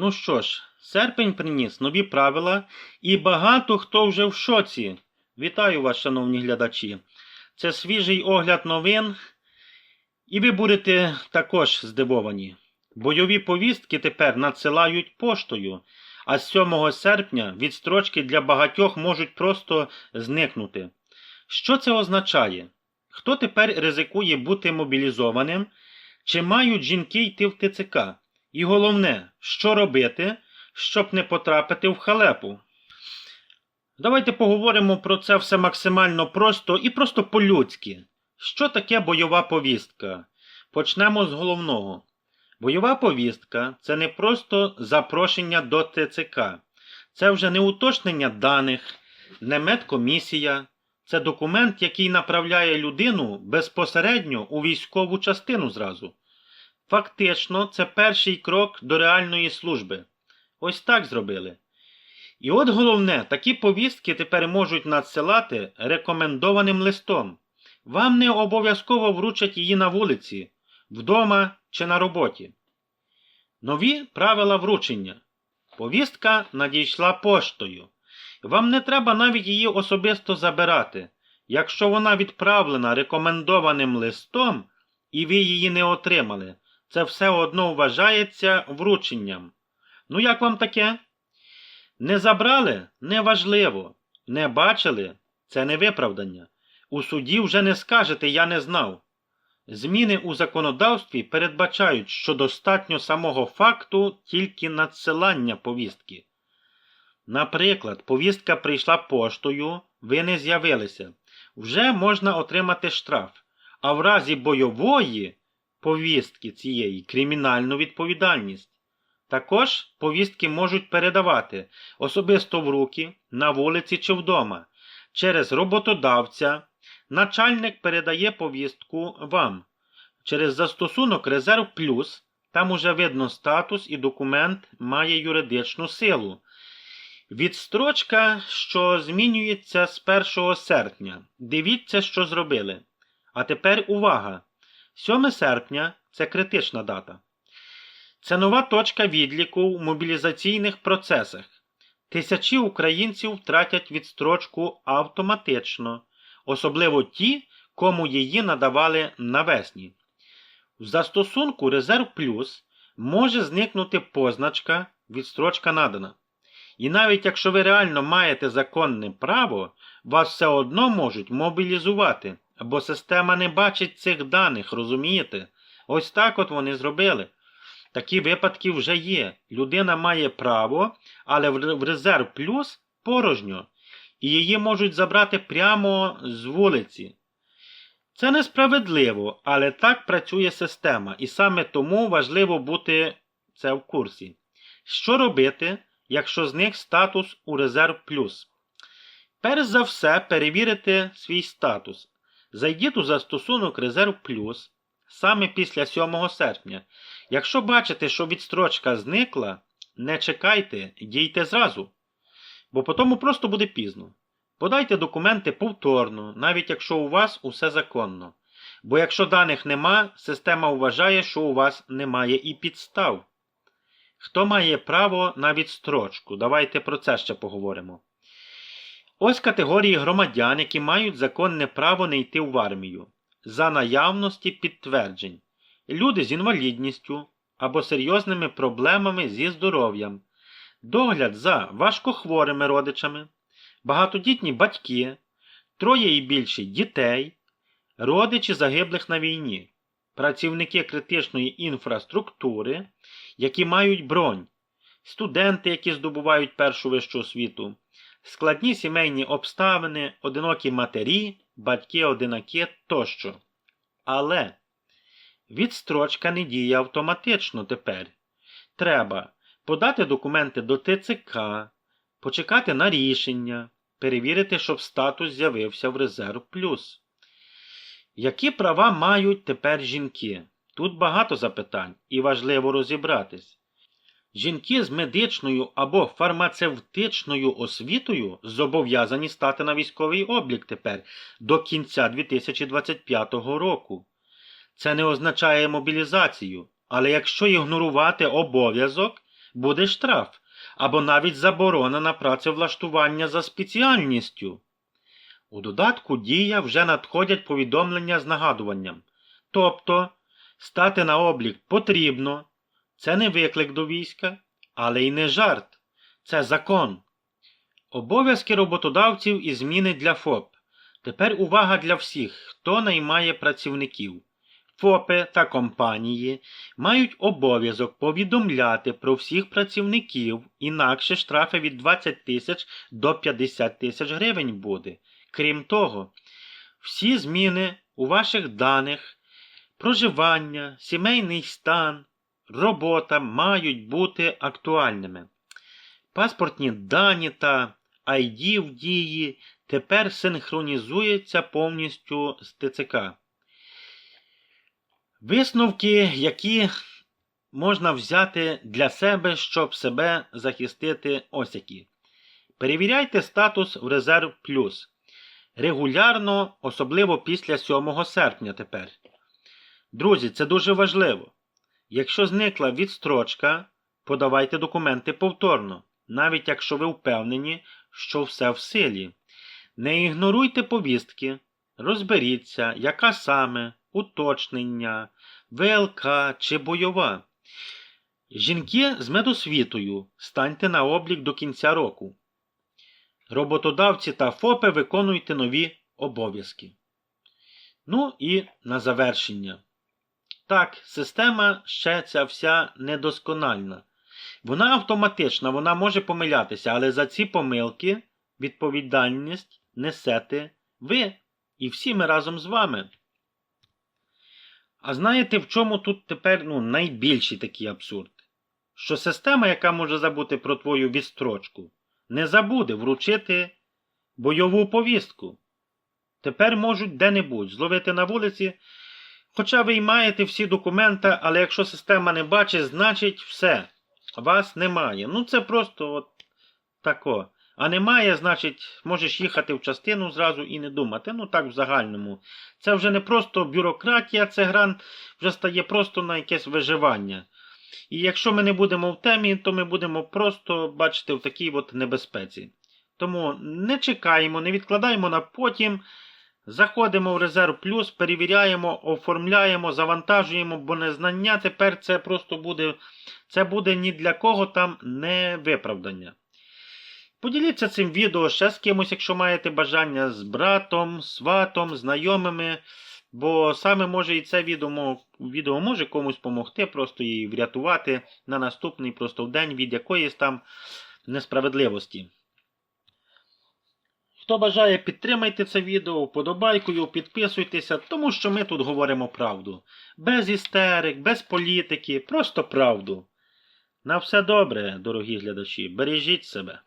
Ну що ж, серпень приніс нові правила, і багато хто вже в шоці. Вітаю вас, шановні глядачі. Це свіжий огляд новин, і ви будете також здивовані. Бойові повістки тепер надсилають поштою, а з 7 серпня відстрочки для багатьох можуть просто зникнути. Що це означає? Хто тепер ризикує бути мобілізованим? Чи мають жінки йти в ТЦК? І головне, що робити, щоб не потрапити в халепу? Давайте поговоримо про це все максимально просто і просто по-людськи. Що таке бойова повістка? Почнемо з головного. Бойова повістка це не просто запрошення до ТЦК. Це вже не уточнення даних, не медкомісія. Це документ, який направляє людину безпосередньо у військову частину зразу. Фактично, це перший крок до реальної служби. Ось так зробили. І от головне, такі повістки тепер можуть надсилати рекомендованим листом. Вам не обов'язково вручать її на вулиці, вдома чи на роботі. Нові правила вручення. Повістка надійшла поштою. Вам не треба навіть її особисто забирати. Якщо вона відправлена рекомендованим листом і ви її не отримали, це все одно вважається врученням. Ну як вам таке? Не забрали неважливо. Не бачили це не виправдання. У суді вже не скажете я не знав. Зміни у законодавстві передбачають, що достатньо самого факту тільки надсилання повістки. Наприклад, повістка прийшла поштою, ви не з'явилися. Вже можна отримати штраф, а в разі бойової повістки цієї кримінальну відповідальність. Також повістки можуть передавати особисто в руки, на вулиці чи вдома. Через роботодавця начальник передає повістку вам. Через застосунок Резерв Плюс там уже видно статус і документ має юридичну силу. Відстрочка, що змінюється з 1 серпня. Дивіться, що зробили. А тепер увага! 7 серпня це критична дата. Це нова точка відліку в мобілізаційних процесах. Тисячі українців втратять відстрочку автоматично, особливо ті, кому її надавали навесні. В застосунку Резерв Плюс може зникнути позначка відстрочка надана. І навіть якщо ви реально маєте законне право, вас все одно можуть мобілізувати, бо система не бачить цих даних, розумієте? Ось так от вони зробили. Такі випадки вже є. Людина має право, але в резерв плюс порожньо, і її можуть забрати прямо з вулиці. Це несправедливо, але так працює система, і саме тому важливо бути це в курсі. Що робити, якщо зник статус у резерв плюс? Перш за все, перевірити свій статус. Зайдіть у застосунок Резерв Плюс саме після 7 серпня. Якщо бачите, що відстрочка зникла, не чекайте, дійте зразу. Бо потім просто буде пізно. Подайте документи повторно, навіть якщо у вас усе законно. Бо якщо даних нема, система вважає, що у вас немає і підстав. Хто має право на відстрочку? Давайте про це ще поговоримо. Ось категорії громадян, які мають законне право не йти в армію. За наявності підтверджень, люди з інвалідністю або серйозними проблемами зі здоров'ям, догляд за важкохворими родичами, багатодітні батьки, троє і більше дітей, родичі загиблих на війні, працівники критичної інфраструктури, які мають бронь, студенти, які здобувають першу вищу освіту, складні сімейні обставини, одинокі матері, батьки-одинаки тощо. Але відстрочка не діє автоматично тепер. Треба подати документи до ТЦК, почекати на рішення, перевірити, щоб статус з'явився в резерв плюс. Які права мають тепер жінки? Тут багато запитань і важливо розібратись. Жінки з медичною або фармацевтичною освітою зобов'язані стати на військовий облік тепер до кінця 2025 року. Це не означає мобілізацію, але якщо ігнорувати обов'язок, буде штраф або навіть заборона на працевлаштування за спеціальністю. У додатку Дія вже надходять повідомлення з нагадуванням. Тобто, стати на облік потрібно. Це не виклик до війська, але й не жарт. Це закон. Обов'язки роботодавців і зміни для ФОП. Тепер увага для всіх, хто наймає працівників. ФОПи та компанії мають обов'язок повідомляти про всіх працівників, інакше штрафи від 20 тисяч до 50 тисяч гривень буде. Крім того, всі зміни у ваших даних, проживання, сімейний стан, робота мають бути актуальними. Паспортні дані та ID в дії тепер синхронізуються повністю з ТЦК. Висновки, які можна взяти для себе, щоб себе захистити ось які. Перевіряйте статус в резерв плюс. Регулярно, особливо після 7 серпня тепер. Друзі, це дуже важливо. Якщо зникла відстрочка, подавайте документи повторно, навіть якщо ви впевнені, що все в силі. Не ігноруйте повістки, розберіться, яка саме, уточнення, ВЛК чи бойова. Жінки з медосвітою станьте на облік до кінця року. Роботодавці та ФОПи виконуйте нові обов'язки. Ну і на завершення. Так, система ще ця вся недоскональна. Вона автоматична, вона може помилятися, але за ці помилки відповідальність несете ви і всі ми разом з вами. А знаєте, в чому тут тепер ну, найбільший такий абсурд? Що система, яка може забути про твою відстрочку, не забуде вручити бойову повістку. Тепер можуть де-небудь зловити на вулиці, хоча ви й маєте всі документи, але якщо система не бачить, значить все, вас немає. Ну це просто от тако. А немає, значить, можеш їхати в частину зразу і не думати. Ну так в загальному. Це вже не просто бюрократія, це гран вже стає просто на якесь виживання. І якщо ми не будемо в темі, то ми будемо просто бачити в такій от небезпеці. Тому не чекаємо, не відкладаємо на потім. Заходимо в резерв плюс, перевіряємо, оформляємо, завантажуємо, бо незнання тепер це просто буде, це буде ні для кого там не виправдання. Поділіться цим відео ще з кимось, якщо маєте бажання з братом, сватом, знайомими. Бо саме може і це відео, відео може комусь допомогти, просто її врятувати на наступний просто день від якоїсь там несправедливості. Хто бажає, підтримайте це відео вподобайкою, підписуйтеся, тому що ми тут говоримо правду. Без істерик, без політики, просто правду. На все добре, дорогі глядачі, бережіть себе.